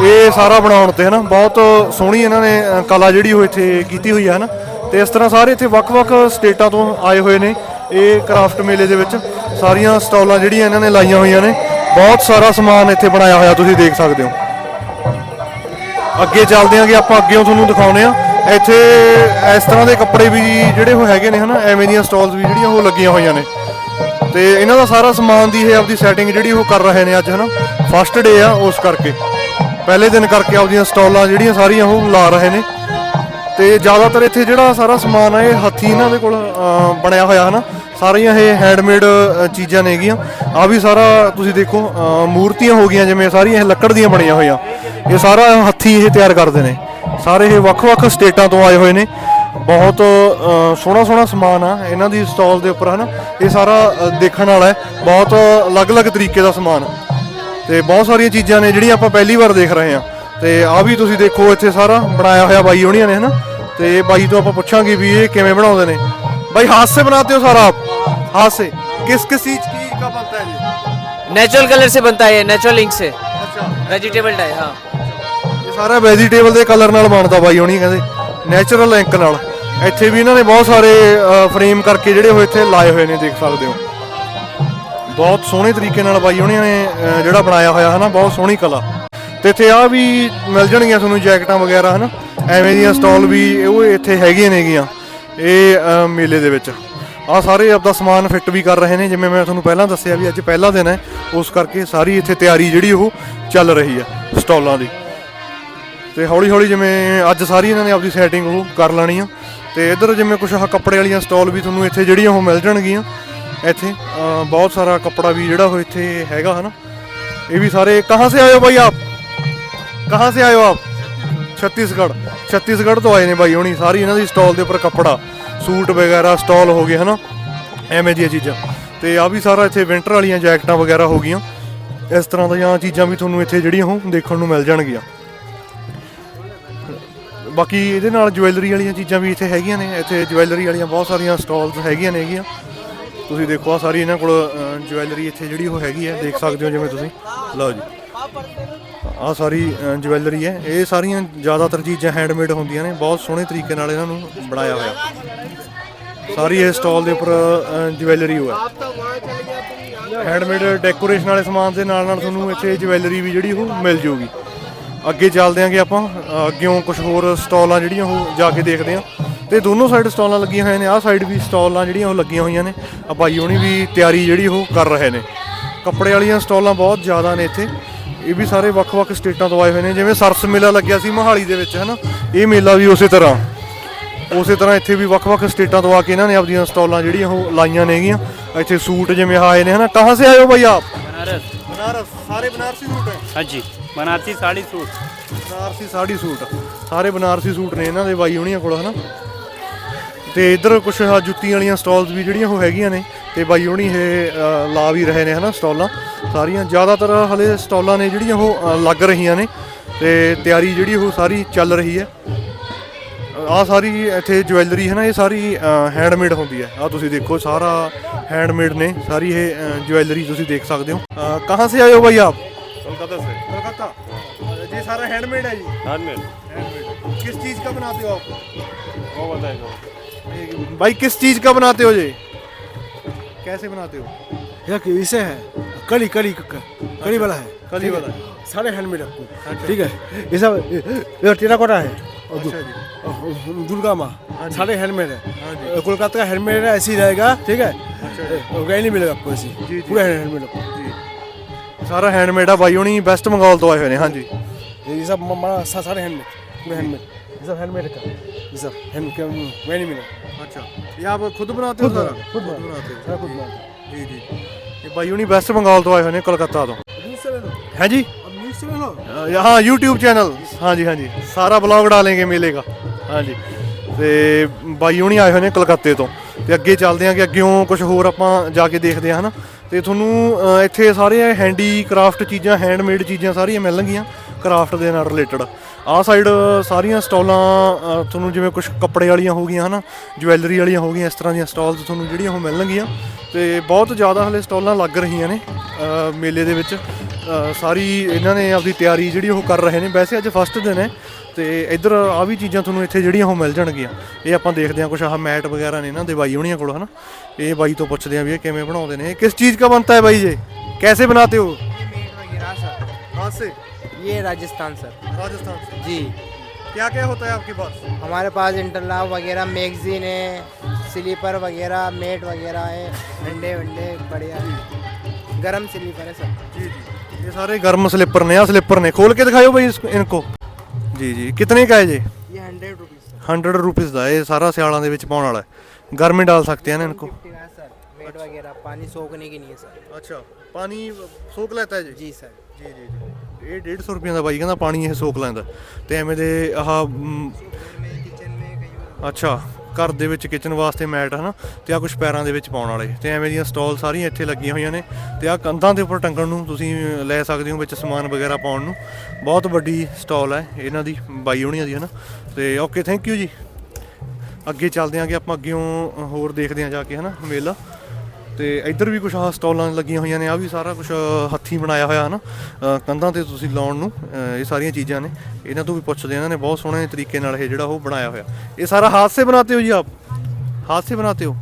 ਇਹ ਸਾਰਾ ਬਣਾਉਣ ਤੇ ਹਨਾ ਬਹੁਤ ਸੋਹਣੀ ਇਹਨਾਂ ਨੇ ਅ, ਕਲਾ ਜਿਹੜੀ ਉਹ ਇੱਥੇ ਕੀਤੀ ਹੋਈ ਹੈ ਹਨਾ ਤੇ ਇਸ ਤਰ੍ਹਾਂ ਸਾਰੇ ਇੱਥੇ ਵੱਖ-ਵੱਖ ਸਟੇਟਾਂ ਤੋਂ ਆਏ ਹੋਏ ਨੇ ਇਹ ਕਰਾਫਟ ਮੇਲੇ ਦੇ ਵਿੱਚ ਸਾਰੀਆਂ ਸਟਾਲਾਂ ਜਿਹੜੀਆਂ ਇਹਨਾਂ ਨੇ ਲਾਈਆਂ ਹੋਈਆਂ ਨੇ ਬਹੁਤ ਸਾਰਾ ਸਮਾਨ ਇੱਥੇ ਬਣਾਇਆ ਹੋਇਆ, ਤੁਸੀਂ ਦੇਖ ਸਕਦੇ ਹੋ। ਅੱਗੇ ਚੱਲਦੇ ਆਂਗੇ ਆਪਾਂ ਅੱਗੇੋਂ ਤੁਹਾਨੂੰ ਦਿਖਾਉਨੇ ਆ ਇੱਥੇ ਇਸ ਤਰ੍ਹਾਂ ਦੇ ਕੱਪੜੇ ਵੀ ਜਿਹੜੇ ਉਹ ਹੈਗੇ ਨੇ ਹਨਾ, ਐਵੇਂ ਦੀਆਂ ਸਟਾਲਸ ਵੀ ਜਿਹੜੀਆਂ ਉਹ ਲੱਗੀਆਂ ਹੋਈਆਂ ਨੇ। ਤੇ ਇਹਨਾਂ ਦਾ ਸਾਰਾ ਸਮਾਨ ਦੀ ਇਹ ਆਪਦੀ ਸੈਟਿੰਗ ਜਿਹੜੀ ਉਹ ਕਰ ਰਹੇ ਨੇ ਅੱਜ ਹਨਾ। ਫਸਟ ਡੇ ਆ ਉਸ ਕਰਕੇ। ਪਹਿਲੇ ਦਿਨ ਕਰਕੇ ਆਪਦੀਆਂ ਸਟਾਲਾਂ ਜਿਹੜੀਆਂ ਸਾਰੀਆਂ ਉਹ ਲਾ ਰਹੇ ਨੇ। ਤੇ ਜ਼ਿਆਦਾਤਰ ਇੱਥੇ ਜਿਹੜਾ ਸਾਰਾ ਸਮਾਨ ਆ, ਇਹ ਹੱਥੀ ਇਹਨਾਂ ਦੇ ਕੋਲ ਬਣਿਆ ਹੋਇਆ ਹਨਾ। ਸਾਰੀਆਂ ਇਹ ਹੈਂਡਮੇਡ ਚੀਜ਼ਾਂ ਨੇਗੀਆਂ ਆ ਵੀ ਸਾਰਾ ਤੁਸੀਂ ਦੇਖੋ ਮੂਰਤੀਆਂ ਹੋ ਗਈਆਂ, ਜਿਵੇਂ ਸਾਰੀਆਂ ਇਹ ਲੱਕੜ ਦੀਆਂ ਬਣੀਆਂ ਹੋਈਆਂ। ਇਹ ਸਾਰਾ ਹੱਥੀ ਇਹ ਤਿਆਰ ਕਰਦੇ ਨੇ। ਸਾਰੇ ਇਹ ਵੱਖ-ਵੱਖ ਸਟੇਟਾਂ ਤੋਂ ਆਏ ਹੋਏ ਨੇ। ਬਹੁਤ ਸੋਹਣਾ ਸੋਹਣਾ ਸਮਾਨ ਆ ਇਹਨਾਂ ਦੀ ਸਟਾਲ ਦੇ ਉੱਪਰ, ਹਨਾ। ਇਹ ਸਾਰਾ ਦੇਖਣ ਵਾਲਾ ਹੈ। ਬਹੁਤ ਅਲੱਗ-ਅਲੱਗ ਤਰੀਕੇ ਦਾ ਸਮਾਨ। ਤੇ ਬਹੁਤ ਸਾਰੀਆਂ ਚੀਜ਼ਾਂ ਨੇ ਜਿਹੜੀਆਂ ਆਪਾਂ ਪਹਿਲੀ ਵਾਰ ਦੇਖ ਰਹੇ ਹਾਂ। ਤੇ ਆ ਵੀ ਤੁਸੀਂ ਦੇਖੋ, ਇੱਥੇ ਸਾਰਾ ਬਣਾਇਆ ਹੋਇਆ ਬਾਈ ਹੋਣੀਆਂ ਨੇ, ਹਨਾ। ਤੇ ਬਾਈ ਤੋਂ ਆਪਾਂ ਪੁੱਛਾਂਗੇ ਵੀ ਇਹ ਕਿਵੇਂ ਬਣਾਉਂਦੇ ਨੇ। ਬਾਈ हाथ से बनाते हो सारा आप हाथ से किस किस चीज की का बनता है ये नेचुरल कलर से बनता है ये नेचुरल इंक से अच्छा वेजिटेबल डाई हाँ ਇਹ ਸਾਰਾ ਵੈਜੀਟੇਬਲ ਦੇ ਕਲਰ ਨਾਲ ਬਣਦਾ ਬਾਈ ਹੋਣੀ ਕਹਿੰਦੇ ਨੈਚੁਰਲ ਇੰਕ ਨਾਲ ਇੱਥੇ ਵੀ ਇਹਨਾਂ ਨੇ ਬਹੁਤ ਸਾਰੇ ਫਰੇਮ ਕਰਕੇ ਜਿਹੜੇ ਉਹ ਇੱਥੇ ਲਾਏ ਹੋਏ ਨੇ ਦੇਖ ਸਕਦੇ ਹੋ ਬਹੁਤ ਸੋਹਣੇ ਤਰੀਕੇ ਨਾਲ ਬਾਈ ਹੋਣੀਆਂ ਨੇ ਅਹ, ਜਿਹੜਾ ਬਣਾਇਆ ਹੋਇਆ ਹਨਾ ਬਹੁਤ ਸੋਹਣੀ ਕਲਾ ਤੇ ਇੱਥੇ ਆ ਵੀ ਮਿਲ ਜਾਣਗੀਆਂ ਤੁਹਾਨੂੰ ਜੈਕਟਾਂ ਵਗੈਰਾ ਹਨਾ ਐਵੇਂ ਦੀਆਂ ਸਟਾਲ ਵੀ ਉਹ ਇੱਥੇ ਹੈਗੀਆਂ ਨੇਗੀਆਂ ਇਹ ਅਹ, ਮੇਲੇ ਦੇ ਵਿੱਚ। ਆ ਸਾਰੇ ਆਪਦਾ ਸਮਾਨ ਫਿੱਟ ਵੀ ਕਰ ਰਹੇ ਨੇ ਜਿਵੇਂ ਮੈਂ ਤੁਹਾਨੂੰ ਪਹਿਲਾਂ ਦੱਸਿਆ ਵੀ ਅੱਜ ਪਹਿਲਾ ਦਿਨ ਹੈ ਉਸ ਕਰਕੇ ਸਾਰੀ ਇੱਥੇ ਤਿਆਰੀ ਜਿਹੜੀ ਉਹ ਚੱਲ ਰਹੀ ਆ ਸਟਾਲਾਂ ਦੀ। ਤੇ ਹੌਲੀ ਹੌਲੀ ਜਿਵੇਂ ਅੱਜ ਸਾਰੀ ਇਹਨਾਂ ਨੇ ਆਪਦੀ ਸੈਟਿੰਗ ਉਹ ਕਰ ਲੈਣੀ ਆ। ਤੇ ਇੱਧਰ ਜਿਵੇਂ ਕੁਝ ਆਹ ਕੱਪੜੇ ਵਾਲੀਆਂ ਸਟਾਲ ਵੀ ਤੁਹਾਨੂੰ ਇੱਥੇ ਜਿਹੜੀਆਂ ਉਹ ਮਿਲ ਜਾਣਗੀਆਂ। ਇੱਥੇ ਅਹ ਬਹੁਤ ਸਾਰਾ ਕੱਪੜਾ ਵੀ ਜਿਹੜਾ ਉਹ ਇੱਥੇ ਹੈਗਾ ਹਨਾ। ਇਹ ਵੀ ਸਾਰੇ ਕਹਾਂ ਸੇ ਆਏ ਹੋ ਭਾਈ ਆਪ? ਕਹਾਂ ਸੇ ਆਏ ਹੋ ਆਪ? ਛੱਤੀਸਗੜ੍ਹ ਛੱਤੀਸਗੜ੍ਹ ਤੋਂ ਆਏ ਨੇ ਬਾਈ ਹੋਣੀ, ਸਾਰੀ ਇਹਨਾਂ ਦੀ ਸਟਾਲ ਦੇ ਉੱਪਰ ਕੱਪੜਾ, ਸੂਟ ਵਗੈਰਾ, ਸਟਾਲ ਹੋ ਗਏ, ਹਨਾ? ਐਵੇਂ ਦੀਆਂ ਚੀਜ਼ਾਂ। ਤੇ ਆ ਵੀ ਸਾਰਾ ਇੱਥੇ ਵਿੰਟਰ ਵਾਲੀਆਂ ਜੈਕਟਾਂ ਵਗੈਰਾ ਹੋ ਗਈਆਂ। ਇਸ ਤਰ੍ਹਾਂ ਦੀਆਂ ਚੀਜ਼ਾਂ ਵੀ ਤੁਹਾਨੂੰ ਇੱਥੇ ਜਿਹੜੀਆਂ ਉਹ ਦੇਖਣ ਨੂੰ ਮਿਲ ਜਾਣਗੀਆਂ। ਬਾਕੀ ਇਹਦੇ ਨਾਲ ਜੁਐਲਰੀ ਵਾਲੀਆਂ ਚੀਜ਼ਾਂ ਵੀ ਇੱਥੇ ਹੈਗੀਆਂ ਨੇ। ਇੱਥੇ ਜੁਐਲਰੀ ਵਾਲੀਆਂ ਬਹੁਤ ਸਾਰੀਆਂ ਸਟਾਲਸ ਹੈਗੀਆਂ ਨੇਗੀਆਂ। ਤੁਸੀਂ ਦੇਖੋ ਆ ਸਾਰੀ ਇਹਨਾਂ ਕੋਲ ਜੁਐਲਰੀ ਇੱਥੇ ਜਿਹੜੀ ਉਹ ਹੈਗੀ ਹੈ, ਦੇਖ ਸਕਦੇ ਹੋ ਜਿਵੇਂ ਤੁਸੀਂ। ਲਓ ਜੀ। ਆ ਸਾਰੀ ਜਵੈਲਰੀ ਹੈ। ਇਹ ਸਾਰੀਆਂ ਜ਼ਿਆਦਾਤਰ ਚੀਜ਼ਾਂ ਹੈਂਡਮੇਡ ਹੁੰਦੀਆਂ ਨੇ। ਬਹੁਤ ਸੋਹਣੇ ਤਰੀਕੇ ਨਾਲ ਇਹਨਾਂ ਨੂੰ ਬਣਾਇਆ ਹੋਇਆ। ਸਾਰੀ ਇਹ ਸਟਾਲ ਦੇ ਉੱਪਰ ਜਵੈਲਰੀ ਹੋਇਆ। ਹੈਂਡਮੇਡ ਡੈਕੋਰੇਸ਼ਨ ਵਾਲੇ ਸਮਾਨ ਦੇ ਨਾਲ ਨਾਲ ਤੁਹਾਨੂੰ ਇੱਥੇ ਜੁਐਲਰੀ ਵੀ ਜਿਹੜੀ ਉਹ ਮਿਲ ਜੂਗੀ। ਅੱਗੇ ਚੱਲਦੇ ਆਂਗੇ ਆਪਾਂ। ਅ, ਅੱਗਿਓਂ ਕੁਝ ਹੋਰ ਸਟਾਲਾਂ ਜਿਹੜੀਆਂ ਉਹ ਜਾ ਕੇ ਦੇਖਦੇ ਆਂ। ਤੇ ਦੋਨੋਂ ਸਾਈਡ ਸਟਾਲਾਂ ਲੱਗੀਆਂ ਹੋਈਆਂ ਨੇ। ਆਹ ਸਾਈਡ ਵੀ ਸਟਾਲਾਂ ਜਿਹੜੀਆਂ ਉਹ ਲੱਗੀਆਂ ਹੋਈਆਂ ਨੇ। ਆ ਬਾਈ ਹੋਣੀ ਵੀ ਤਿਆਰੀ ਜਿਹੜੀ ਉਹ ਕਰ ਰਹੇ ਨੇ। ਕੱਪੜੇ ਵਾਲੀਆਂ ਸਟਾਲਾਂ ਬਹੁਤ ਜ਼ਿਆਦਾ ਨੇ ਇੱਥੇ। ਇਹ ਵੀ ਸਾਰੇ ਵੱਖ-ਵੱਖ ਸਟੇਟਾਂ ਤੋਂ ਆਏ ਹੋਏ ਨੇ ਜਿਵੇਂ ਸਰਸ ਮੇਲਾ ਲੱਗਿਆ ਸੀ ਮੋਹਾਲੀ ਦੇ ਵਿੱਚ ਹਨਾ ਇਹ ਮੇਲਾ ਵੀ ਉਸੇ ਤਰ੍ਹਾਂ ਉਸੇ ਤਰ੍ਹਾਂ ਇੱਥੇ ਵੀ ਵੱਖ-ਵੱਖ ਸਟੇਟਾਂ ਤੋਂ ਆ ਕੇ ਇਹਨਾਂ ਨੇ ਆਪਦੀਆਂ ਸਟਾਲਾਂ ਜਿਹੜੀਆਂ ਉਹ ਲਾਈਆਂ ਨੇਗੀਆਂ ਇੱਥੇ ਸੂਟ ਜਿਵੇਂ ਆਏ ਨੇ ਹਨਾ ਕਹਾਂ ਸੇ ਆਏ ਹੋ ਭਾਈ ਆਪ बनारस ਬਨਾਰਸ ਸਾਰੇ ਬਨਾਰਸੀ ਸੂਟ ਹੈ हाँ जी बनारसी साड़ी सूट ਬਨਾਰਸੀ ਸਾੜੀ ਸੂਟ ਸਾਰੇ ਬਨਾਰਸੀ ਸੂਟ ਨੇ ਇਹਨਾਂ ਦੇ ਬਾਈ ਹੋਣੀਆਂ ਕੋਲ ਹਨਾ ਤੇ ਇੱਧਰ ਕੁਝ ਆ ਜੁੱਤੀਆਂ ਵਾਲੀਆਂ ਸਟਾਲਸ ਵੀ ਜਿਹੜੀਆਂ ਉਹ ਹੈਗੀਆਂ ਨੇ ਤੇ ਬਾਈ ਹੋਣੀ ਇਹ ਅ, ਲਾ ਵੀ ਰਹੇ ਨੇ ਹਨਾ ਸਟਾਲਾਂ ਸਾਰੀਆਂ ਜ਼ਿਆਦਾਤਰ ਹਲੇ ਸਟਾਲਾਂ ਨੇ ਜਿਹੜੀਆਂ ਉਹ ਅ, ਲੱਗ ਰਹੀਆਂ ਨੇ ਤੇ ਤਿਆਰੀ ਜਿਹੜੀ ਉਹ ਸਾਰੀ ਚੱਲ ਰਹੀ ਹੈ ਆ ਸਾਰੀ ਇੱਥੇ ਜੁਐਲਰੀ ਹੈ ਨਾ ਇਹ ਸਾਰੀ ਹੈਂਡਮੇਡ ਹੁੰਦੀ ਹੈ ਆ ਤੁਸੀਂ ਦੇਖੋ ਸਾਰਾ ਹੈਂਡਮੇਡ ਨੇ ਸਾਰੀ ਇਹ ਜੁਐਲਰੀ ਤੁਸੀਂ ਦੇਖ ਸਕਦੇ ਹੋ ਅ, ਕਹਾਂ ਸੇ ਆਏ ਹੋ ਭਾਈ ਆਪ कोलकाता से कलकत्ता ये सारा हैंडमेड है जी हैंडमेड किस चीज का बनाते हो आप वो बताएगा भाई किस चीज का बनाते हो ये कैसे बनाते हो एक इसे है कली कली कली वाला है कली ठीक है? वाला है। सारे हैंडमेड आपको ठीक है ये सब ये टेराकोटा है और दु- अच्छा जी और दुर्गा माँ जी। सारे हैंडमेड हाँ जी। है कोलकाता का हैंडमेड है ऐसे ही रहेगा ठीक है अच्छा और कहीं नहीं मिलेगा आपको ऐसे जी, जी। पूरा हैंडमेड आपको ਜੀ ਸਾਰਾ ਹੈਂਡਮੇਡ ਆ ਬਾਈ ਹੁਣੀ ਵੈਸਟ ਬੰਗਾਲ ਤੋਂ ਆਏ ਹੋਏ ਨੇ ਹਾਂਜੀ ये सब म- म- सा- सारे हैंडमेड पूरे हैंडमेड ये सब हैंडमेड का ये सब हम क्या मैंने मिला अच्छा ये आप खुद बनाते हो खुद सारा बना- खुद बना- बनाते हो सारा खुद बनाते हैं। ਜੀ ਜੀ ਇਹ ਬਾਈ ਹੁਣੀ ਵੈਸਟ ਬੰਗਾਲ ਤੋਂ ਆਏ ਹੋਏ ਨੇ ਕਲਕੱਤਾ ਤੋਂ दूसरे लो ਹੈ ਜੀ अब दूसरे लो ਅਹ ਹਾਂ YouTube ਚੈਨਲ ਹਾਂਜੀ ਹਾਂਜੀ ਸਾਰਾ ਬਲੌਗ ਡਾਲेंगे ਮੇਲੇ ਦਾ ਹਾਂਜੀ ਤੇ ਬਾਈ ਹੁਣੀ ਆਏ ਹੋਏ ਨੇ ਕਲਕੱਤੇ ਤੋਂ ਤੇ ਅੱਗੇ ਚੱਲਦੇ ਆਂ ਕਿ ਅੱਗਿਓਂ ਕੁਝ ਹੋਰ ਆਪਾਂ ਜਾ ਕੇ ਦੇਖਦੇ ਆਂ ਹਨਾ ਤੇ ਤੁਹਾਨੂੰ ਅਹ, ਇੱਥੇ ਸਾਰੇ ਹੈਂਡੀਕ੍ਰਾਫਟ ਚੀਜ਼ਾਂ ਹੈਂਡਮੇਡ ਚੀਜ਼ਾਂ ਸਾਰੀਆਂ ਮਿਲਣਗੀਆਂ ਕਰਾਫਟ ਦੇ ਨਾਲ ਰਿਲੇਟਡ ਆਹ ਸਾਈਡ ਸਾਰੀਆਂ ਸਟਾਲਾਂ ਤੁਹਾਨੂੰ ਜਿਵੇਂ ਕੁਝ ਕੱਪੜੇ ਵਾਲੀਆਂ ਹੋ ਗਈਆਂ ਹਨਾ ਜਵੈਲਰੀ ਵਾਲੀਆਂ ਹੋ ਗਈਆਂ ਇਸ ਤਰ੍ਹਾਂ ਦੀਆਂ ਸਟਾਲਸ ਤੁਹਾਨੂੰ ਜਿਹੜੀਆਂ ਉਹ ਮਿਲਣਗੀਆਂ। ਤੇ ਬਹੁਤ ਜ਼ਿਆਦਾ ਹਲੇ ਸਟਾਲਾਂ ਲੱਗ ਰਹੀਆਂ ਨੇ ਮੇਲੇ ਦੇ ਵਿੱਚ। ਸਾਰੀ ਇਹਨਾਂ ਨੇ ਆਪਦੀ ਤਿਆਰੀ ਜਿਹੜੀ ਉਹ ਕਰ ਰਹੇ ਨੇ। ਵੈਸੇ ਅੱਜ ਫਸਟ ਦਿਨ ਹੈ ਤੇ ਇੱਧਰ ਆ ਵੀ ਚੀਜ਼ਾਂ ਤੁਹਾਨੂੰ ਇੱਥੇ ਜਿਹੜੀਆਂ ਉਹ ਮਿਲ ਜਾਣਗੀਆਂ। ਇਹ ਆਪਾਂ ਦੇਖਦੇ ਹਾਂ ਕੁਝ ਆਹ ਮੈਟ ਵਗੈਰਾ ਨੇ ਨਾ ਦੇ ਬਾਈ ਹੋਣੀਆਂ ਕੋਲ ਹਨਾ। ਇਹ ਬਾਈ ਤੋਂ ਪੁੱਛਦੇ ਹਾਂ ਵੀ ਇਹ ਕਿਵੇਂ ਬਣਾਉਂਦੇ ਨੇ। ਕਿਸ ਚੀਜ਼ ਦਾ ਬਣਤਾ ਹੈ ਬਾਈ ਜੀ? ਕੈਸੇ ਬਣਾਤੇ ਹੋ? ਮੈਟ ਵਗੈਰਾ ਸਰ ये राजस्थान सर राजस्थान से जी क्या क्या होता है आपके पास हमारे पास इंटरलॉक वगैरह मैगजीन है स्लीपर वगैरह मेट वगैरह है अंडे वंडे बढ़िया गरम स्लीपर है सर जी जी ये सारे गर्म स्लीपर ने स्लीपर ने खोल के दिखाओ भाई इसको इनको जी जी कितने का है जी ये hundred rupees sir hundred rupees ਦਾ ਇਹ ਸਾਰਾ ਸਿਆਲਾਂ ਦੇ ਵਿੱਚ ਪਾਉਣ ਵਾਲਾ ਹੈ ਗਰਮੀ डाल सकते हैं ना इनको फिफ्टी का है सर मेट वगैरह पानी सोखने की नहीं है सर अच्छा पानी सोख लेता है जी जी सर ਜੀ ਜੀ ਜੀ। ਇਹ ਰੁਪਏ ਦਾ ਬਾਈ, ਕਹਿੰਦਾ ਪਾਣੀ ਇਹ ਸੋਕ ਲੈਂਦਾ। ਤੇ ਐਵੇਂ ਦੇ ਆਹ ਅੱਛਾ, ਘਰ ਦੇ ਵਿੱਚ ਕਿਚਨ ਵਾਸਤੇ ਮੈਟ, ਹਨਾ? ਤੇ ਆ ਕੁਝ ਪੈਰਾਂ ਦੇ ਵਿੱਚ ਪਾਉਣ ਵਾਲੇ। ਤੇ ਐਵੇਂ ਦੀਆਂ ਸਟਾਲ ਸਾਰੀਆਂ ਇੱਥੇ ਲੱਗੀਆਂ ਹੋਈਆਂ ਨੇ। ਤੇ ਆ ਕੰਧਾਂ ਦੇ ਉੱਪਰ ਟੰਗਣ ਨੂੰ ਤੁਸੀਂ ਲੈ ਸਕਦੇ ਹੋ ਵਿੱਚ ਸਮਾਨ ਵਗੈਰਾ ਪਾਉਣ ਨੂੰ। ਬਹੁਤ ਵੱਡੀ ਸਟਾਲ ਹੈ ਇਹਨਾਂ ਦੀ, ਬਾਈ ਹੋਣੀਆਂ ਦੀ, ਹਨਾ? ਤੇ ਓਕੇ ਥੈਂਕ ਯੂ ਜੀ। ਅੱਗੇ ਚੱਲਦੇ ਆਂਗੇ ਆਪਾਂ ਅੱਗੇ ਹੋਰ ਦੇਖਦੇ ਆਂ ਜਾ ਕੇ, ਹਨਾ, ਮੇਲਾ। ਤੇ ਇੱਧਰ ਵੀ ਕੁਝ ਆਹ ਸਟਾਲਾਂ ਲੱਗੀਆਂ ਹੋਈਆਂ ਨੇ ਆ ਵੀ ਸਾਰਾ ਕੁਝ ਹੱਥੀਂ ਬਣਾਇਆ ਹੋਇਆ ਹਨਾ ਅ, ਕੰਧਾਂ ਤੇ ਤੁਸੀਂ ਲਾਉਣ ਨੂੰ ਅ, ਇਹ ਸਾਰੀਆਂ ਚੀਜ਼ਾਂ ਨੇ ਇਹਨਾਂ ਤੋਂ ਵੀ ਪੁੱਛਦੇ ਆ, ਇਹਨਾਂ ਨੇ ਬਹੁਤ ਸੋਹਣੇ ਤਰੀਕੇ ਨਾਲ ਇਹ ਜਿਹੜਾ ਉਹ ਬਣਾਇਆ ਹੋਇਆ ਇਹ ਸਾਰਾ हाथ से बनाते हो जी आप हाथ से बनाते हो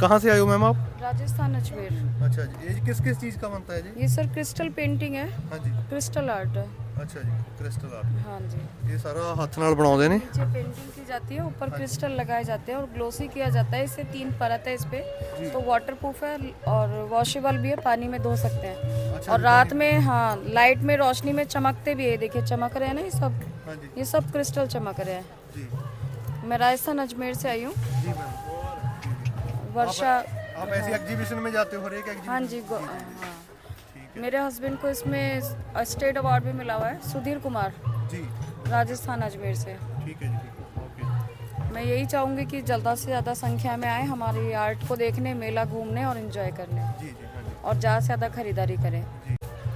कहाँ से आए हो मैम आप राजस्थान अजमेर अच्छा जी ये किस किस चीज़ का बनता है जी ये सर क्रिस्टल पेंटिंग है हाँ जी क्रिस्टल आर्ट है अच्छा जी क्रिस्टल आर्ट हाँ जी ये सारा हाथ और पानी में धो सकते हैं और रात में हाँ लाइट में रोशनी में चमकते भी है देखिए चमक रहे हैं ना ये सब क्रिस्टल चमक रहे हैं मैं राजस्थान अजमेर से आई हूँ वर्षा आप ऐसी एग्जीबिशन में जाते हो हर एक हाँ जी मेरे हस्बैंड को इसमें स्टेट अवार्ड भी मिला हुआ है सुधीर कुमार। जी। राजस्थान अजमेर से। ठीक है जी ओके। मैं यही चाहूँगी कि ज़्यादा से ज़्यादा संख्या में आए हमारी आर्ट को देखने मेला घूमने और इन्जॉय करने। ਜੀ ਜੀ और ज़्यादा से ज़्यादा खरीदारी करें।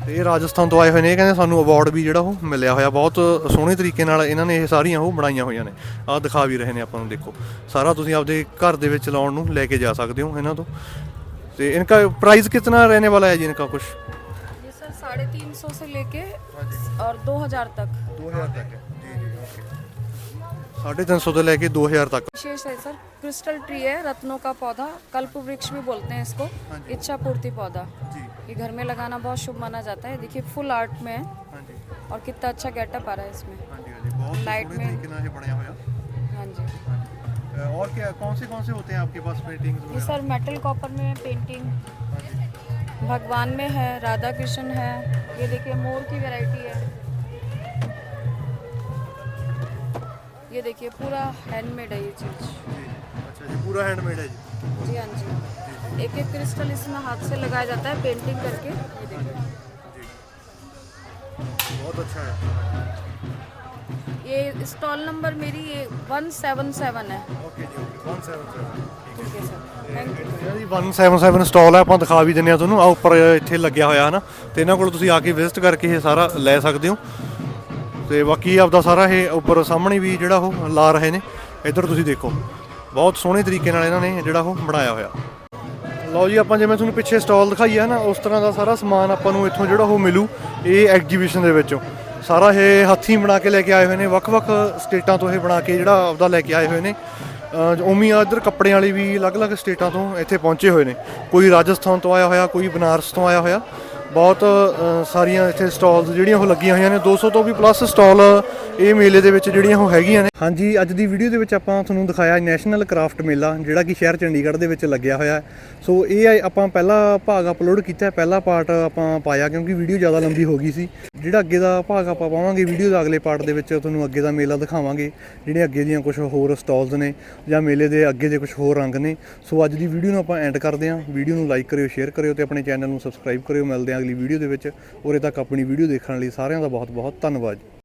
ਇਹ ਰਾਜਸਥਾਨ ਤੋਂ ਆਏ ਹੋਏ ਨੇ ਕਹਿੰਦੇ ਸਾਨੂੰ ਅਵਾਰਡ ਵੀ ਜਿਹੜਾ ਉਹ ਮਿਲਿਆ ਹੋਇਆ ਬਹੁਤ ਸੋਹਣੇ ਤਰੀਕੇ ਨਾਲ ਇਹਨਾਂ ਨੇ ਇਹ ਸਾਰੀਆਂ ਉਹ ਬਣਾਈਆਂ ਹੋਈਆਂ ਨੇ ਆਹ ਦਿਖਾ ਵੀ ਰਹੇ ਨੇ ਆਪਾਂ ਨੂੰ ਦੇਖੋ। ਸਾਰਾ ਤੁਸੀਂ ਆਪਦੇ ਘਰ ਦੇ ਵਿੱਚ ਲਾਉਣ ਨੂੰ ਲੈ ਕੇ ਜਾ ਸਕਦੇ ਹੋ ਇਹਨਾਂ ਤੋਂ। ਤੇ ਇਨਕਾ ਪ੍ਰਾਈਸ ਕਿਤਨਾ ਰਹਿਣੇ ਵਾਲਾ ਹੈ ਜੀ ਇਨਕਾ ਕੁਝ साढ़े तीन सौ से लेके हाँ और दो हज़ार तक। दो हज़ार तक है। जी जी ओके। साढ़े तीन सौ से लेके दो हज़ार तक। विशेष है सर क्रिस्टल ट्री है रत्नों का पौधा कल्प वृक्ष भी बोलते हैं इसको हाँ इच्छा पूर्ति पौधा। ये घर में लगाना बहुत शुभ माना जाता है। देखिए फुल आर्ट में है। हाँ और कितना अच्छा गेटअप आ रहा है इसमें। लाइट में। हाँ जी। और क्या कौन से कौन से होते हैं आपके पास पेंटिंग्स सर मेटल कॉपर में पेंटिंग भगवान में है राधा कृष्ण है ये देखिए मोर की वैरायटी है। ये देखिए पूरा हैंडमेड है ये चीज़। अच्छा जी पूरा हैंडमेड है जी? जी हाँ जी। एक एक क्रिस्टल इसमें हाथ से लगाया जाता है पेंटिंग करके। ये देखिए। बहुत अच्छा है। ये स्टॉल नंबर मेरी ये वन सेवन सेवन है। ओके जी ओके। ਠੀਕ ਹੈ ਸਰ ਥੈਂਕ ਯੂ ਸਟਾਲ ਹੈ, ਆਪਾਂ ਦਿਖਾ ਵੀ ਦਿੰਨੇ ਆ ਤੁਹਾਨੂੰ। ਆ ਉੱਪਰ ਇੱਥੇ ਲੱਗਿਆ ਹੋਇਆ ਹੈ ਨਾ ਤੇ ਇਹਨਾਂ ਕੋਲੋਂ ਤੁਸੀਂ ਆ ਕੇ ਵਿਜ਼ਿਟ ਕਰਕੇ ਇਹ ਸਾਰਾ ਲੈ ਸਕਦੇ ਹੋ। ਤੇ ਬਾਕੀ ਆਪਦਾ ਸਾਰਾ ਇਹ ਉੱਪਰ ਸਾਹਮਣੇ ਵੀ ਜਿਹੜਾ ਉਹ ਲਾ ਰਹੇ ਨੇ। ਇੱਧਰ ਤੁਸੀਂ ਦੇਖੋ। ਬਹੁਤ ਸੋਹਣੇ ਤਰੀਕੇ ਨਾਲ ਇਹਨਾਂ ਨੇ ਜਿਹੜਾ ਉਹ ਬਣਾਇਆ ਹੋਇਆ। ਲਓ ਜੀ, ਆਪਾਂ ਜਿਵੇਂ ਤੁਹਾਨੂੰ ਪਿੱਛੇ ਸਟਾਲ ਦਿਖਾਈ ਹੈ ਨਾ, ਉਸ ਤਰ੍ਹਾਂ ਦਾ ਸਾਰਾ ਸਮਾਨ ਆਪਾਂ ਨੂੰ ਇੱਥੋਂ ਜਿਹੜਾ ਉਹ ਮਿਲੂ ਇਹ ਐਗਜੀਬਿਸ਼ਨ ਦੇ ਵਿੱਚੋਂ। ਸਾਰਾ ਇਹ ਹੱਥੀਂ ਬਣਾ ਕੇ ਲੈ ਕੇ ਆਏ ਹੋਏ ਨੇ। ਵੱਖ-ਵੱਖ ਸਟੇਟਾਂ ਤੋਂ ਇਹ ਬਣਾ ਕੇ ਜਿਹੜਾ ਆਪਦਾ ਲੈ ਕੇ ਆਏ ਹੋਏ ਨੇ। ਉਮੀ ਆ ਇੱਧਰ ਕੱਪੜਿਆਂ ਵਾਲੇ ਵੀ ਅਲੱਗ-ਅਲੱਗ ਸਟੇਟਾਂ ਤੋਂ ਇੱਥੇ ਪਹੁੰਚੇ ਹੋਏ ਨੇ। ਕੋਈ ਰਾਜਸਥਾਨ ਤੋਂ ਆਇਆ ਹੋਇਆ, ਕੋਈ ਬਨਾਰਸ ਤੋਂ ਆਇਆ ਹੋਇਆ। ਬਹੁਤ ਸਾਰੀਆਂ ਇੱਥੇ ਸਟਾਲਸ ਜਿਹੜੀਆਂ ਉਹ ਲੱਗੀਆਂ ਹੋਈਆਂ ਨੇ। 200 ਤੋਂ ਵੀ ਪਲੱਸ ਸਟਾਲ ਇਹ ਮੇਲੇ ਦੇ ਵਿੱਚ ਜਿਹੜੀਆਂ ਉਹ ਹੈਗੀਆਂ ਨੇ। ਹਾਂਜੀ ਅੱਜ ਦੀ ਵੀਡੀਓ ਦੇ ਵਿੱਚ ਆਪਾਂ ਤੁਹਾਨੂੰ ਦਿਖਾਇਆ ਨੈਸ਼ਨਲ ਕਰਾਫਟ ਮੇਲਾ ਜਿਹੜਾ ਕਿ ਸ਼ਹਿਰ ਚੰਡੀਗੜ੍ਹ ਦੇ ਵਿੱਚ ਲੱਗਿਆ ਹੋਇਆ ਹੈ। ਸੋ ਇਹ ਆਪਾਂ ਪਹਿਲਾ ਭਾਗ ਅਪਲੋਡ ਕੀਤਾ ਹੈ, ਪਹਿਲਾ ਪਾਰਟ ਆਪਾਂ ਪਾਇਆ ਕਿਉਂਕਿ ਵੀਡੀਓ ਜ਼ਿਆਦਾ ਲੰਬੀ ਹੋ ਗਈ ਸੀ। ਜਿਹੜਾ ਅੱਗੇ ਦਾ ਭਾਗ ਆਪਾਂ ਪਾਵਾਂਗੇ ਵੀਡੀਓ ਦਾ ਅਗਲੇ ਪਾਰਟ ਦੇ ਵਿੱਚ ਤੁਹਾਨੂੰ ਅੱਗੇ ਦਾ ਮੇਲਾ ਦਿਖਾਵਾਂਗੇ ਜਿਹੜੇ ਅੱਗੇ ਦੀਆਂ ਕੁਝ ਹੋਰ ਸਟਾਲਸ ਨੇ ਜਾਂ ਮੇਲੇ ਦੇ ਅੱਗੇ ਦੇ ਕੁਝ ਹੋਰ ਰੰਗ ਨੇ। ਸੋ ਅੱਜ ਦੀ ਵੀਡੀਓ ਨੂੰ ਆਪਾਂ ਐਂਡ ਕਰਦੇ ਹਾਂ। ਵੀਡੀਓ ਨੂੰ ਲਾਈਕ ਕਰਿਓ ਸ਼ੇਅਰ ਕਰਿਓ ਤੇ ਆਪਣੇ ਚੈਨਲ ਨੂੰ ਸਬਸਕ੍ਰਾਈਬ ਕਰਿਓ। ਮਿਲਦੇ ਹਾਂ ਅਗਲੀ ਵੀਡੀਓ ਦੇ ਵਿੱਚ ਔਰ ਇਹ ਤੱਕ ਆਪਣੀ ਵੀਡੀਓ ਦੇਖਣ ਲਈ ਸਾਰਿਆਂ ਦਾ ਬਹੁਤ ਬਹੁਤ ਧੰਨਵਾਦ